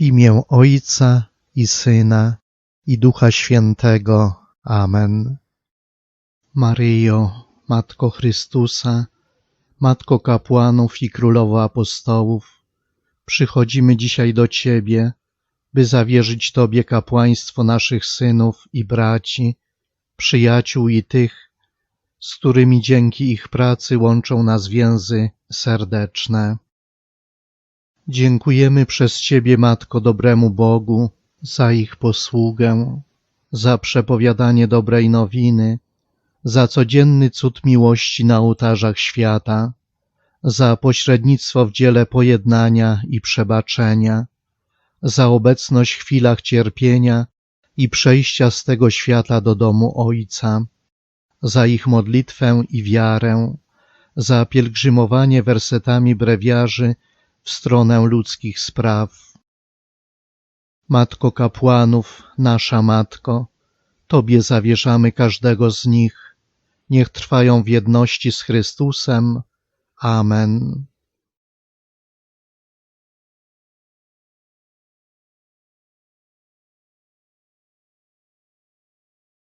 W imię Ojca i Syna i Ducha Świętego. Amen. Maryjo, Matko Chrystusa, Matko kapłanów i Królowo apostołów, przychodzimy dzisiaj do Ciebie, by zawierzyć Tobie kapłaństwo naszych synów i braci, przyjaciół i tych, z którymi dzięki ich pracy łączą nas więzy serdeczne. Dziękujemy przez Ciebie, Matko, dobremu Bogu, za ich posługę, za przepowiadanie dobrej nowiny, za codzienny cud miłości na ołtarzach świata, za pośrednictwo w dziele pojednania i przebaczenia, za obecność w chwilach cierpienia i przejścia z tego świata do domu Ojca, za ich modlitwę i wiarę, za pielgrzymowanie wersetami brewiarzy stronę ludzkich spraw. Matko kapłanów, nasza Matko, Tobie zawierzamy każdego z nich. Niech trwają w jedności z Chrystusem. Amen.